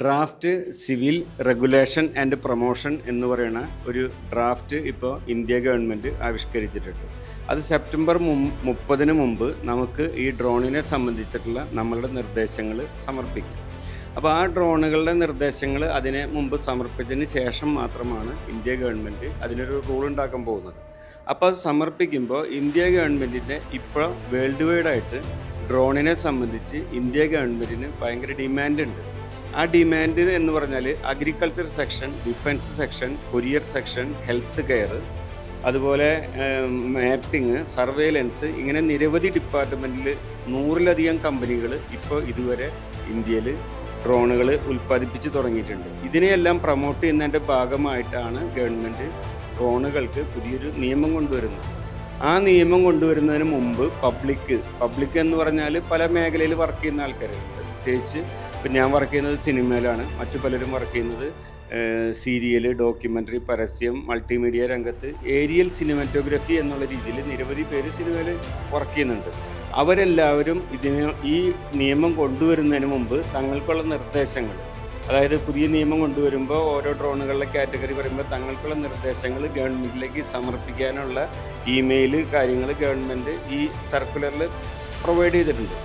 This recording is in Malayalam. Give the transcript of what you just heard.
Draft civil regulation and promotion എന്ന് പറയുന്ന ഒരു ഡ്രാഫ്റ്റ് ഇപ്പോൾ ഇന്ത്യ ഗവൺമെന്റ് ആവിഷ്കരിച്ചിട്ടുണ്ട്. അത് സെപ്റ്റംബർ മുപ്പതിന് മുമ്പ് നമുക്ക് ഈ ഡ്രോണിനെ സംബന്ധിച്ചിട്ടുള്ള നമ്മളുടെ നിർദ്ദേശങ്ങൾ സമർപ്പിക്കും. അപ്പോൾ ആ ഡ്രോണുകളുടെ നിർദ്ദേശങ്ങൾ അതിന് മുമ്പ് സമർപ്പിച്ചതിന് ശേഷം മാത്രമാണ് ഇന്ത്യ ഗവൺമെന്റ് അതിനൊരു റൂൾ ഉണ്ടാക്കാൻ പോകുന്നത്. അപ്പോൾ അത് സമർപ്പിക്കുമ്പോൾ ഇന്ത്യ ഗവൺമെന്റിന്റെ ഇപ്പോൾ വേൾഡ് വൈഡായിട്ട് ഡ്രോണിനെ സംബന്ധിച്ച് ഇന്ത്യ ഗവൺമെന്റിന് ഭയങ്കര ഡിമാൻഡ് ഉണ്ട്. ആ ഡിമാൻഡ് എന്ന് പറഞ്ഞാൽ agriculture section defence section courier section health care അതുപോലെ മാപ്പിംഗ് സർവേലൻസ് ഇങ്ങനെ നിരവധി ഡിപ്പാർട്ട്മെന്റിൽ നൂറിലധികം കമ്പനികൾ ഇപ്പോൾ ഇതുവരെ ഇന്ത്യയിൽ ഡ്രോണുകൾ ഉൽപ്പാദിപ്പിച്ച് തുടങ്ങിയിട്ടുണ്ട്. ഇതിനെയെല്ലാം പ്രൊമോട്ട് ചെയ്യുന്നതിന്റെ ഭാഗമായിട്ടാണ് ഗവൺമെന്റ് ഡ്രോണുകൾക്ക് പുതിയൊരു നിയമം കൊണ്ടുവരുന്നത്. ആ നിയമം കൊണ്ടുവരുന്നതിന് മുമ്പ് പബ്ലിക് പബ്ലിക് എന്ന് പറഞ്ഞാൽ പല മേഖലയിൽ വർക്ക് ചെയ്യുന്ന ആൾക്കാരുണ്ട്. പ്രത്യേകിച്ച് ഇപ്പം ഞാൻ വർക്ക് ചെയ്യുന്നത് സിനിമയിലാണ്. മറ്റു പലരും വർക്ക് ചെയ്യുന്നത് സീരിയൽ ഡോക്യുമെന്ററി പരസ്യം മൾട്ടിമീഡിയ രംഗത്ത് ഏരിയൽ സിനിമാറ്റോഗ്രഫി എന്നുള്ള രീതിയിൽ നിരവധി പേര് സിനിമയിൽ വർക്ക് ചെയ്യുന്നുണ്ട്. അവരെല്ലാവരും ഇതിന് ഈ നിയമം കൊണ്ടുവരുന്നതിന് മുമ്പ് തങ്ങൾക്കുള്ള നിർദ്ദേശങ്ങൾ അതായത് പുതിയ നിയമം കൊണ്ടുവരുമ്പോൾ ഓരോ ഡ്രോണുകളുടെ കാറ്റഗറി പറയുമ്പോൾ തങ്ങൾക്കുള്ള നിർദ്ദേശങ്ങൾ ഗവൺമെന്റിലേക്ക് സമർപ്പിക്കാനുള്ള ഇമെയിൽ കാര്യങ്ങൾ ഗവൺമെന്റ് ഈ സർക്കുലറിൽ പ്രൊവൈഡ് ചെയ്തിട്ടുണ്ട്.